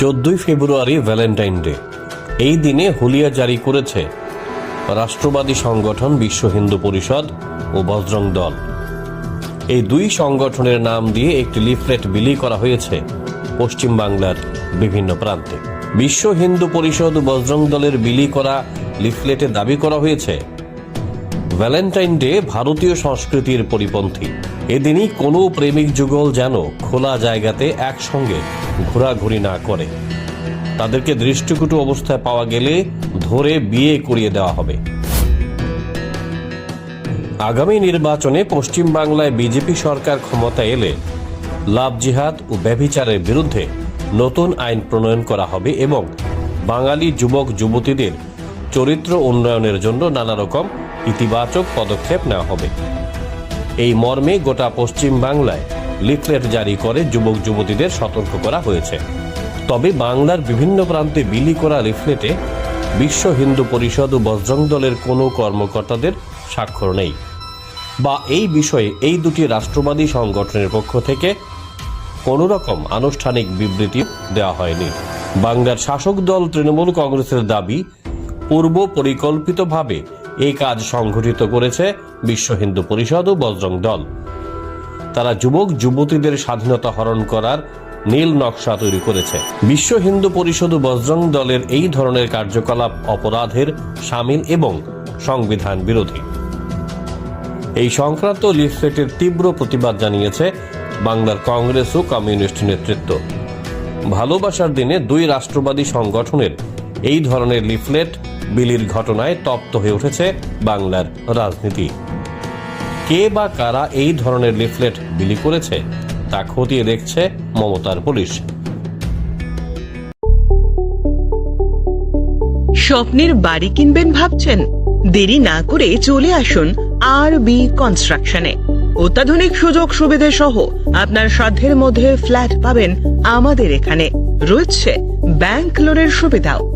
চোদ্দই ফেব্রুয়ারি Valentine day. এই দিনে হুলিয়া জারি করেছে রাষ্ট্রবাদী সংগঠন বিশ্ব হিন্দু পরিষদ ও বজরং দল। এই দুই সংগঠনের নাম দিয়ে একটি লিফলেট বিলি করা হয়েছে পশ্চিমবাংলার বিভিন্ন প্রান্তে। বিশ্ব হিন্দু পরিষদ ও বজরং দলের বিলি করা লিফলেটে দাবি করা হয়েছে, ভ্যালেন্টাইন ডে ভারতীয় সংস্কৃতির পরিপন্থী। এদিনই কোনো প্রেমিক যুগল যেন খোলা জায়গাতে একসঙ্গে ঘোরাঘুরি না করে। তাদেরকে দৃষ্টিকটু অবস্থায় পাওয়া গেলে ধরে বিয়ে করিয়ে দেওয়া হবে। আগামী নির্বাচনে পশ্চিমবাংলায় বিজেপি সরকার ক্ষমতা এলে লাভ জিহাদ ও ব্যভিচারের বিরুদ্ধে নতুন আইন প্রণয়ন করা হবে এবং বাঙালি যুবক যুবতীদের চরিত্র উন্নয়নের জন্য নানা রকম ইতিবাচক পদক্ষেপ নেওয়া হবে। এই মর্মে গোটা পশ্চিম বাংলায় লিফলেট জারি করে যুবক যুবতীদের সতর্ক করা হয়েছে। তবে বাংলার বিভিন্ন প্রান্তে বিলি করা লিফলেটে বিশ্ব হিন্দু পরিষদ ও বজরং দলের কোনো কর্মকর্তাদের স্বাক্ষর নেই। বা এই বিষয়ে এই দুটি রাষ্ট্রবাদী সংগঠনের পক্ষ থেকে কোনো রকম আনুষ্ঠানিক বিবৃতি দেওয়া হয়নি। বাংলার শাসক দল তৃণমূল কংগ্রেসের দাবি পূর্ব পরিকল্পিতভাবে এই কাজ সংঘটিত করেছে বিশ্ব হিন্দু পরিষদ ও বজরং দল। তারা যুবক, যুবতীদের স্বাধীনতা হরণ করার নীল নকশা তৈরি করেছে। বিশ্ব হিন্দু পরিষদ ও বজরং দলের এই ধরনের কার্যকলাপ অপরাধের সামিল এবং সংবিধান বিরোধী। এই সংক্রান্ত লিফলেটের তীব্র প্রতিবাদ জানিয়েছে বাংলার কংগ্রেস ও কমিউনিস্ট নেতৃত্ব। ভালোবাসার দিনে দুই রাষ্ট্রবাদী সংগঠনের এই ধরনের লিফলেট বিলির ঘটনায় তপ্ত হয়ে উঠেছে বাংলার রাজনীতি। কে বা কারা এই ধরনের লিফলেট বিলি করেছে তা খতিয়ে দেখছে মমতার পুলিশ। স্বপ্নের বাড়ি কিনবেন ভাবছেন? দেরি না করে চলে আসুন আর বি কনস্ট্রাকশনে। অত্যাধুনিক সুযোগ সুবিধে সহ আপনার সাধ্যের মধ্যে ফ্ল্যাট পাবেন আমাদের এখানে। রয়েছে ব্যাংক লোনের সুবিধাও।